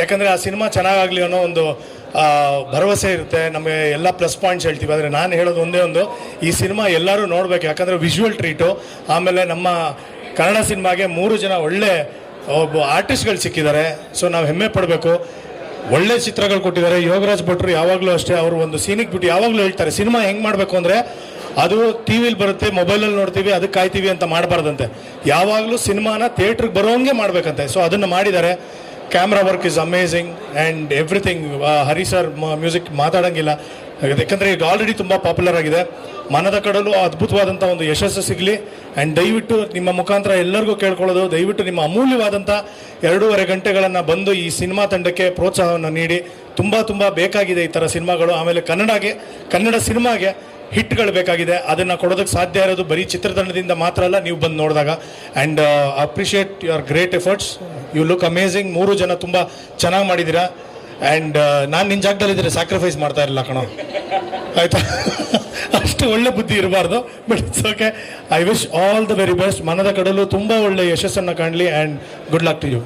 ಯಾಕಂದರೆ ಆ ಸಿನಿಮಾ ಚೆನ್ನಾಗಾಗಲಿ ಅನ್ನೋ ಒಂದು ಭರವಸೆ ಇರುತ್ತೆ. ನಮಗೆ ಎಲ್ಲ ಪ್ಲಸ್ ಪಾಯಿಂಟ್ಸ್ ಹೇಳ್ತೀವಿ. ಆದರೆ ನಾನು ಹೇಳೋದು ಒಂದೇ ಒಂದು, ಈ ಸಿನಿಮಾ ಎಲ್ಲರೂ ನೋಡಬೇಕು. ಯಾಕಂದರೆ ವಿಜುವಲ್ ಟ್ರೀಟು ಆಮೇಲೆ ನಮ್ಮ ಕನ್ನಡ ಸಿನಿಮಾಗೆ ಮೂರು ಜನ ಒಳ್ಳೆ ಒಬ್ಬ ಆರ್ಟಿಸ್ಟ್ಗಳು ಸಿಕ್ಕಿದ್ದಾರೆ. ಸೊ ನಾವು ಹೆಮ್ಮೆ ಪಡಬೇಕು. ಒಳ್ಳೆ ಚಿತ್ರಗಳು ಕೊಟ್ಟಿದ್ದಾರೆ. ಯೋಗರಾಜ್ ಭಟ್ರು ಯಾವಾಗಲೂ ಅಷ್ಟೇ ಅವರು ಒಂದು ಸೀನಿಗೆ ಬಿಟ್ಟು ಯಾವಾಗಲೂ ಹೇಳ್ತಾರೆ, ಸಿನಿಮಾ ಹೆಂಗೆ ಮಾಡಬೇಕು ಅಂದರೆ, ಅದು ಟಿ ವಿಲಿ ಬರುತ್ತೆ ಮೊಬೈಲಲ್ಲಿ ನೋಡ್ತೀವಿ ಅದಕ್ಕೆ ಕಾಯ್ತೀವಿ ಅಂತ ಮಾಡಬಾರ್ದಂತೆ. ಯಾವಾಗಲೂ ಸಿನಿಮಾನ ಥಿಯೇಟ್ರಿಗೆ ಬರೋಂಗೆ ಮಾಡಬೇಕಂತೆ. ಸೊ ಅದನ್ನು ಮಾಡಿದ್ದಾರೆ. Camera work is amazing and everything Hari sir music ಮಾತಾಡೋಂಗಿಲ್ಲ. ಯಾಕಂದರೆ ಈಗ ಆಲ್ರೆಡಿ ತುಂಬ ಪಾಪ್ಯುಲರ್ ಆಗಿದೆ. ಮನದ ಕಡಲು ಅದ್ಭುತವಾದಂಥ ಒಂದು ಯಶಸ್ಸು ಸಿಗಲಿ. ಆ್ಯಂಡ್ ದಯವಿಟ್ಟು ನಿಮ್ಮ ಮುಖಾಂತರ ಎಲ್ಲರಿಗೂ ಕೇಳ್ಕೊಳ್ಳೋದು. ದಯವಿಟ್ಟು ನಿಮ್ಮ ಅಮೂಲ್ಯವಾದಂಥ ಎರಡೂವರೆ ಗಂಟೆಗಳನ್ನು ಬಂದು ಈ ಸಿನಿಮಾ ತಂಡಕ್ಕೆ ಪ್ರೋತ್ಸಾಹವನ್ನು ನೀಡಿ. ತುಂಬ ತುಂಬ ಬೇಕಾಗಿದೆ ಈ ಥರ ಸಿನಿಮಾಗಳು. ಆಮೇಲೆ ಕನ್ನಡಗೆ, ಕನ್ನಡ ಸಿನಿಮಾಗೆ ಹಿಟ್ಗಳು ಬೇಕಾಗಿದೆ. ಅದನ್ನು ಕೊಡೋದಕ್ಕೆ ಸಾಧ್ಯ ಇರೋದು ಬರೀ ಚಿತ್ರತಂಡದಿಂದ ಮಾತ್ರ ಅಲ್ಲ, ನೀವು ಬಂದು ನೋಡಿದಾಗ. And appreciate your great efforts you look amazing ಮೂರು ಜನ ತುಂಬ ಚೆನ್ನಾಗಿ ಮಾಡಿದ್ದೀರಾ ಆ್ಯಂಡ್ ನಾನು ನಿನ್ನ ಜಾಗದಲ್ಲಿದ್ದರೆ ಸ್ಯಾಕ್ರಿಫೈಸ್ ಮಾಡ್ತಾ ಇರಲಿಲ್ಲ ಕಣೋ. ಆಯಿತಾ? ಅಷ್ಟು ಒಳ್ಳೆ ಬುದ್ಧಿ ಇರಬಾರ್ದು but it's okay I wish all the very best Manada Kadalu ತುಂಬ ಒಳ್ಳೆ ಯಶಸ್ಸನ್ನು ಕಾಣಲಿ and good luck to you